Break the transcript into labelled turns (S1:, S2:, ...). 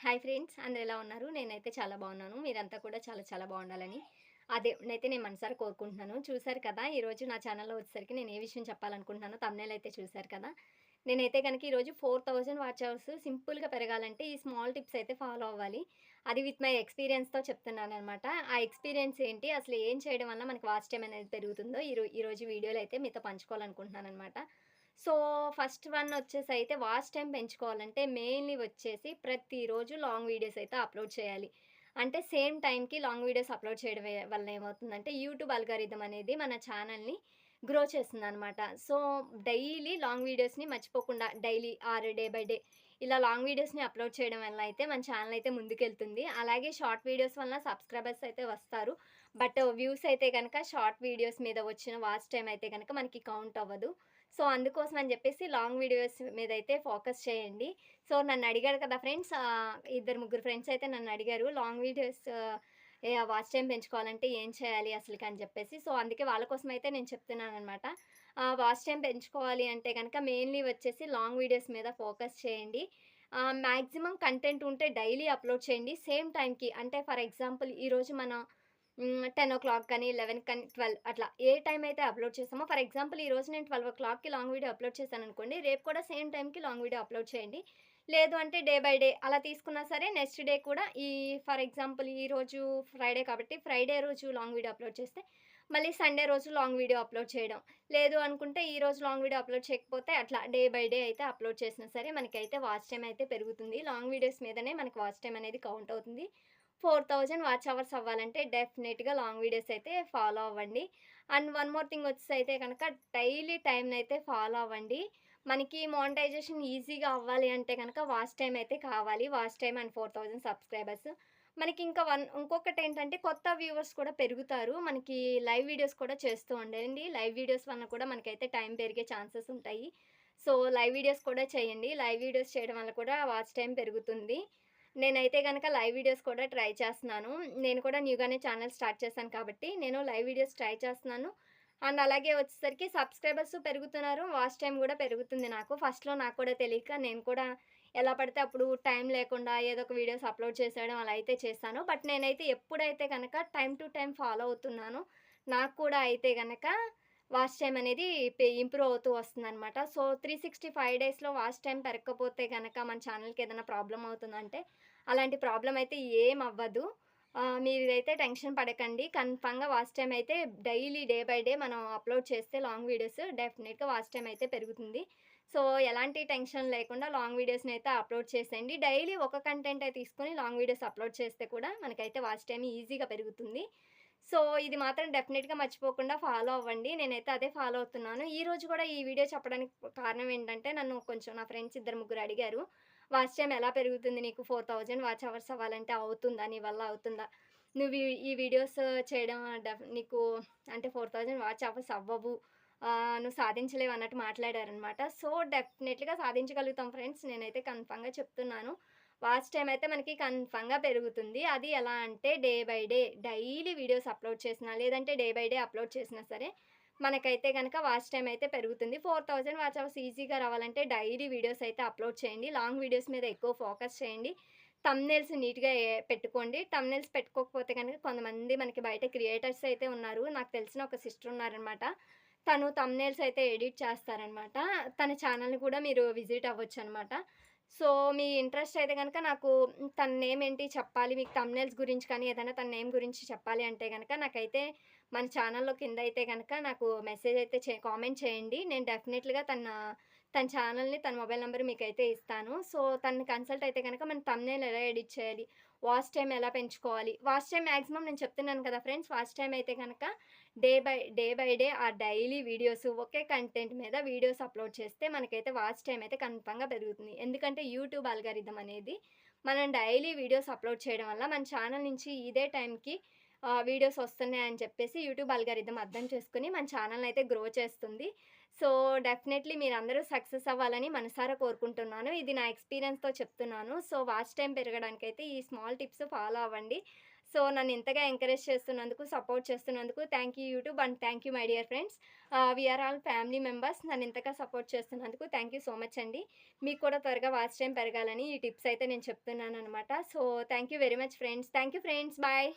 S1: Hi friends! అందరు ఎలా ఉన్నారు? నేనైతే చాలా బాగున్నాను. మీరంతా కూడా చాలా చాలా బాగుండాలని. అదే అయితే నేను మనసారి కోరుకుంటున్నాను. చూశారు కదా ఈరోజు నా ఛానల్లో వచ్చేసరికి నేను ఏ విషయం చెప్పాలనుకుంటున్నానో తమ్నేలు అయితే చూశారు కదా. నేనైతే కనుక ఈరోజు ఫోర్ థౌజండ్ వాచ్ అవర్స్ సింపుల్గా పెరగాలంటే ఈ స్మాల్ టిప్స్ అయితే ఫాలో అవ్వాలి. అది విత్ మై ఎక్స్పీరియన్స్తో చెప్తున్నాను అనమాట ఆ ఎక్స్పీరియన్స్ ఏంటి? అసలు ఏం చేయడం వల్ల మనకి వాచ్ టైం అనేది పెరుగుతుందో ఈరో ఈరోజు వీడియోలో అయితే మీతో పంచుకోవాలనుకుంటున్నాను అనమాట సో ఫస్ట్ వన్ వచ్చేసి అయితే వాచ్ టైం పెంచుకోవాలంటే మెయిన్లీ వచ్చేసి ప్రతిరోజు లాంగ్ వీడియోస్ అయితే అప్లోడ్ చేయాలి. అంటే సేమ్ టైంకి లాంగ్ వీడియోస్ అప్లోడ్ చేయడం వల్ల ఏమవుతుందంటే యూట్యూబ్ అల్గారిథం అనేది మన ఛానల్ని గ్రో చేస్తుంది అనమాట సో డైలీ లాంగ్ వీడియోస్ని మర్చిపోకుండా daily or day by day ఇలా లాంగ్ వీడియోస్ని అప్లోడ్ చేయడం వల్ల అయితే మన ఛానల్ అయితే ముందుకెళ్తుంది. అలాగే షార్ట్ వీడియోస్ వల్ల సబ్స్క్రైబర్స్ అయితే వస్తారు. బట్ వ్యూస్ అయితే కనుక షార్ట్ వీడియోస్ మీద వచ్చిన వాచ్ టైం అయితే కనుక మనకి కౌంట్ అవ్వదు. సో అందుకోసం అని చెప్పేసి లాంగ్ వీడియోస్ మీద అయితే ఫోకస్ చేయండి. సో నన్ను అడిగారు కదా ఫ్రెండ్స్ ఇద్దరు ముగ్గురు ఫ్రెండ్స్ అయితే నన్ను అడిగారు లాంగ్ వీడియోస్ వాచ్ టైం పెంచుకోవాలంటే ఏం చేయాలి అసలుకి? అని చెప్పేసి. సో అందుకే వాళ్ళ కోసం అయితే నేను చెప్తున్నాను అనమాట వాచ్ టైం పెంచుకోవాలి అంటే కనుక మెయిన్లీ వచ్చేసి లాంగ్ వీడియోస్ మీద ఫోకస్ చేయండి. మ్యాక్సిమం కంటెంట్ ఉంటే డైలీ అప్లోడ్ చేయండి. సేమ్ టైంకి అంటే ఫర్ ఎగ్జాంపుల్ ఈరోజు మనం టెన్ ఓ క్లాక్ కానీ లెవెన్ కానీ ట్వెల్వ్ అట్లా ఏ టైం అయితే అప్లోడ్ చేస్తామో ఫర్ ఎగ్జాంపుల్ ఈ రోజు నేను ట్వెల్వ్ ఓ క్లాక్కి లాంగ్ వీడియో అప్లోడ్ చేశాను అనుకోండి రేపు కూడా సేమ్ టైంకి లాంగ్ వీడియో అప్లోడ్ చేయండి. లేదు అంటే డే బై డే అలా తీసుకున్నా సరే నెక్స్ట్ డే కూడా ఈ ఫర్ ఎగ్జాంపుల్ ఈ రోజు ఫ్రైడే కాబట్టి ఫ్రైడే రోజు లాంగ్ వీడియో అప్లోడ్ చేస్తే మళ్ళీ సండే రోజు లాంగ్ వీడియో అప్లోడ్ చేయడం. లేదు అనుకుంటే ఈ రోజు లాంగ్ వీడియో అప్లోడ్ చేయకపోతే అట్లా డే బై డే అయితే అప్లోడ్ చేసినా సరే మనకైతే వాచ్ టైం అయితే పెరుగుతుంది. లాంగ్ వీడియోస్ మీదనే మనకి వాచ్ టైం అనేది కౌంట్ అవుతుంది. ఫోర్ థౌజండ్ వాచ్ అవర్స్ అవ్వాలంటే డెఫినెట్గా లాంగ్ వీడియోస్ అయితే ఫాలో అవ్వండి. అండ్ వన్ మోర్ థింగ్ వచ్చేసి అయితే కనుక డైలీ టైంని అయితే ఫాలో అవ్వండి. మనకి మానిటైజేషన్ ఈజీగా అవ్వాలి అంటే కనుక వాచ్ టైం అయితే కావాలి. Watch time and four thousand subscribers. మనకి ఇంకా వన్ ఇంకొకటి ఏంటంటే కొత్త వ్యూవర్స్ కూడా పెరుగుతారు. మనకి లైవ్ వీడియోస్ కూడా చేస్తూ ఉండండి. లైవ్ వీడియోస్ వల్ల కూడా మనకైతే టైం పెరిగే ఛాన్సెస్ ఉంటాయి. సో లైవ్ వీడియోస్ కూడా చేయండి. లైవ్ వీడియోస్ చేయడం వల్ల కూడా వాచ్ టైం పెరుగుతుంది. నేనైతే కనుక లైవ్ వీడియోస్ కూడా ట్రై చేస్తున్నాను. నేను కూడా న్యూగానే ఛానల్ స్టార్ట్ చేశాను కాబట్టి నేను లైవ్ వీడియోస్ ట్రై చేస్తున్నాను. అండ్ అలాగే వచ్చేసరికి సబ్స్క్రైబర్స్ పెరుగుతున్నారు. వాచ్ టైం కూడా పెరుగుతుంది నాకు. ఫస్ట్లో నాకు కూడా తెలియక నేను కూడా ఎలా పడితే అప్పుడు టైం లేకుండా ఏదో ఒక వీడియోస్ అప్లోడ్ చేసేయడం అలా అయితే చేస్తాను బట్ నేనైతే ఎప్పుడైతే కనుక టైం టు టైం ఫాలో అవుతున్నాను నాకు కూడా అయితే కనుక వాచ్ టైం అనేది ఇంప్రూవ్ అవుతూ వస్తుందన్నమాట. సో త్రీ సిక్స్టీ ఫైవ్ డేస్లో వాచ్ టైం పెరగకపోతే కనుక మన ఛానల్కి ఏదైనా ప్రాబ్లం అవుతుందంటే అలాంటి ప్రాబ్లం అయితే ఏం అవ్వదు. మీరైతే టెన్షన్ పడకండి. కన్ఫామ్గా వాచ్ టైం అయితే డైలీ డే బై డే మనం అప్లోడ్ చేస్తే లాంగ్ వీడియోస్ డెఫినెట్గా వాచ్ టైం అయితే పెరుగుతుంది. సో ఎలాంటి టెన్షన్ లేకుండా లాంగ్ వీడియోస్ని అయితే అప్లోడ్ చేసేయండి. డైలీ ఒక కంటెంట్ అయితే తీసుకొని లాంగ్ వీడియోస్ అప్లోడ్ చేస్తే కూడా మనకైతే వాచ్ టైం ఈజీగా పెరుగుతుంది. సో ఇది మాత్రం డెఫినెట్గా మర్చిపోకుండా ఫాలో అవ్వండి. నేనైతే అదే ఫాలో అవుతున్నాను. ఈ రోజు కూడా ఈ వీడియో చెప్పడానికి కారణం ఏంటంటే నన్ను కొంచెం నా ఫ్రెండ్స్ ఇద్దరు ముగ్గురు అడిగారు వాచ్ టైం ఎలా పెరుగుతుంది నీకు? ఫోర్ థౌజండ్ వాచ్ అవర్స్ అవ్వాలంటే అవుతుందా? నీ వల్ల అవుతుందా? నువ్వు ఈ- వీడియోస్ చేయడం డెఫ్ నీకు అంటే ఫోర్ థౌజండ్ వాచ్ అవర్స్ అవ్వవు. నువ్వు సాధించలేవు అన్నట్టు మాట్లాడారనమాట సో డెఫినెట్గా సాధించగలుగుతాం ఫ్రెండ్స్. నేనైతే కన్ఫామ్గా చెప్తున్నాను. వాచ్ టైం అయితే మనకి కన్ఫామ్గా పెరుగుతుంది. అది ఎలా అంటే day by day daily videos upload చేసినా లేదంటే డే బై డే అప్లోడ్ చేసినా సరే మనకైతే కనుక వాచ్ టైం అయితే పెరుగుతుంది. ఫోర్ థౌజండ్ వాచ్ అవర్స్ ఈజీగా రావాలంటే డైలీ వీడియోస్ అయితే అప్లోడ్ చేయండి. లాంగ్ వీడియోస్ మీద ఎక్కువ ఫోకస్ చేయండి. తమ్నెల్స్ నీట్గా పెట్టుకోండి. తమ్నెల్స్ పెట్టుకోకపోతే కనుక కొంతమంది మనకి బయట క్రియేటర్స్ అయితే ఉన్నారు. నాకు తెలిసిన ఒక సిస్టర్ ఉన్నారనమాట. తను తమ్నెల్స్ అయితే ఎడిట్ చేస్తారనమాట. తన ఛానల్ని కూడా మీరు విజిట్ అవ్వచ్చు అనమాట సో మీ ఇంట్రెస్ట్ అయితే కనుక నాకు తన నేమ్ ఏంటి చెప్పాలి? మీకు తమ్నెల్స్ గురించి కానీ ఏదైనా తన నేమ్ గురించి చెప్పాలి అంటే కనుక నాకైతే మన ఛానల్లో కింద అయితే కనుక నాకు మెసేజ్ అయితే చే కామెంట్ చేయండి. నేను డెఫినెట్లీగా తన తన ఛానల్ని తన మొబైల్ నెంబర్ మీకు అయితే ఇస్తాను. సో తనని కన్సల్ట్ అయితే కనుక మన తమ్నేల్ ఎలా ఎడిట్ చేయాలి? వాచ్ టైం ఎలా పెంచుకోవాలి? వాచ్ టైం మ్యాక్సిమం నేను చెప్తున్నాను కదా ఫ్రెండ్స్ వాచ్ టైం అయితే కనుక day by day by day ఆ డైలీ వీడియోస్ ఒకే కంటెంట్ మీద వీడియోస్ అప్లోడ్ చేస్తే మనకైతే వాచ్ టైం అయితే కన్ఫామ్గా పెరుగుతుంది. ఎందుకంటే యూట్యూబ్ అల్గారిథం అనేది మనం డైలీ వీడియోస్ అప్లోడ్ చేయడం వల్ల మన ఛానల్ నుంచి ఇదే టైంకి వీడియోస్ వస్తున్నాయని చెప్పేసి యూట్యూబ్ అల్గారిథం అర్థం చేసుకుని మన ఛానల్ అయితే గ్రో చేస్తుంది. సో డెఫినెట్లీ మీరు అందరూ సక్సెస్ అవ్వాలని మనసారా కోరుకుంటున్నాను. ఇది నా ఎక్స్పీరియన్స్తో చెప్తున్నాను. సో వాచ్ టైం పెరగడానికైతే ఈ స్మాల్ టిప్స్ ఫాలో అవ్వండి. సో నన్ను ఇంతగా ఎంకరేజ్ చేస్తున్నందుకు సపోర్ట్ చేస్తున్నందుకు thank you YouTube and thank you my dear friends. We are all family members. నన్ను ఇంతగా సపోర్ట్ చేస్తున్నందుకు థ్యాంక్ యూ సో మచ్ అండి. మీకు కూడా త్వరగా వాచ్ టైం పెరగాలని ఈ టిప్స్ అయితే నేను చెప్తున్నాను అనమాట so thank you very much friends. Thank you friends. Bye.